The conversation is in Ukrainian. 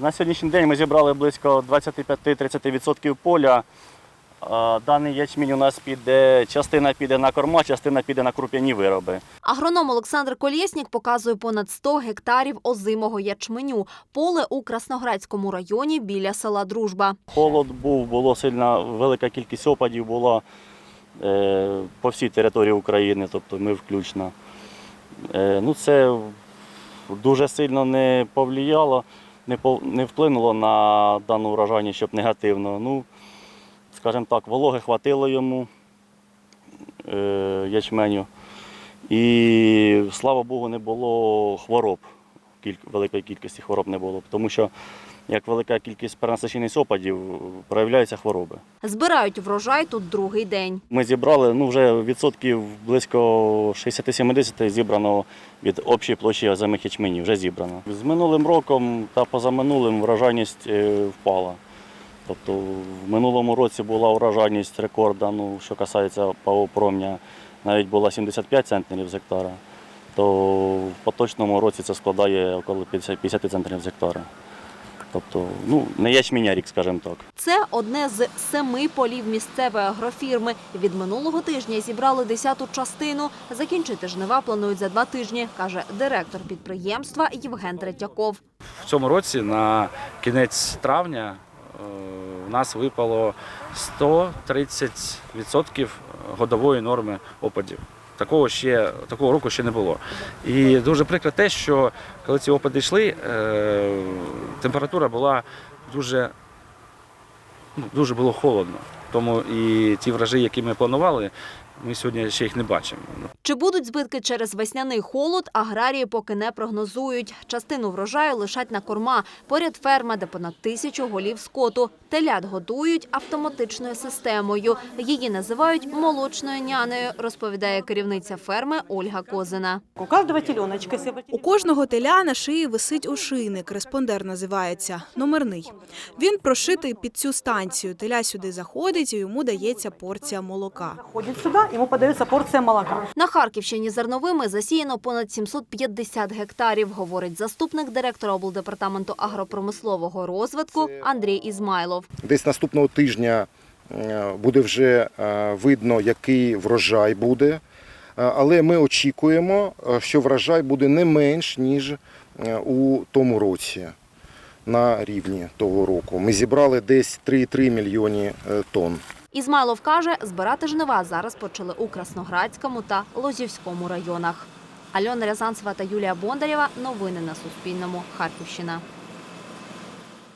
На сьогоднішній день ми зібрали близько 25-30% поля. Даний ячмінь у нас піде, частина піде на корма, частина піде на круп'яні вироби. Агроном Олександр Колєснік показує понад 100 гектарів озимого ячменю. Поле у Красноградському районі біля села Дружба. Холод був, було сильна велика кількість опадів була е, по всій території України, тобто ми включно. Е, ну, це дуже сильно не повлияло, не, вплинуло на дану врожайність, щоб негативно. Ну, скажімо так, вологи хватило йому е, ячменю. І слава Богу, не було хвороб. Великої кількості хвороб не було. Тому що як велика кількість перенасичених опадів, проявляються хвороби. Збирають врожай тут другий день. Ми зібрали ну, вже відсотків близько 60-70 зібрано від общої площі озимих ячменів, вже зібрано. З минулим роком та позаминулим врожайність е, впала. Тобто в минулому році була врожайність рекорда, ну, що касається ПАО «Промня», навіть була 75 центнерів з гектара, то в поточному році це складає около 50, 50 центнерів з гектара. Тобто, ну, не ячменя рік, скажімо так. Це одне з семи полів місцевої агрофірми. Від минулого тижня зібрали десяту частину. Закінчити жнива планують за два тижні, каже директор підприємства Євген Третьяков. В цьому році на кінець травня е, у нас випало 130% годової норми опадів. Такого ще такого року ще не було. І дуже прикро те, що коли ці опади йшли, е, температура була дуже, ну, дуже було холодно. Тому і ті вражі, які ми планували, ми сьогодні ще їх не бачимо. Чи будуть збитки через весняний холод, аграрії поки не прогнозують. Частину врожаю лишать на корма. Поряд ферма, де понад тисячу голів скоту. Телят годують автоматичною системою. Її називають молочною нянею, розповідає керівниця ферми Ольга Козина. У кожного теля на шиї висить ошийник, респондер називається, номерний. Він прошитий під цю станцію. Теля сюди заходить і йому дається порція молока. ходит сюда, ему подается порция молока. Харківщині зерновими засіяно понад 750 гектарів, говорить заступник директора облдепартаменту агропромислового розвитку Андрій Ізмайлов. Десь наступного тижня е, буде вже е, видно, який врожай буде. Е, Але ми очікуємо, е, що врожай буде не менш, ніж е, у тому році на рівні того року. Ми зібрали десь 3,3 мільйони е, тонн. Ізмайлов каже, збирати жнива зараз почали у Красноградському та Лозівському районах. Альона Рязанцева та Юлія Бондарєва. Новини на Суспільному. Харківщина.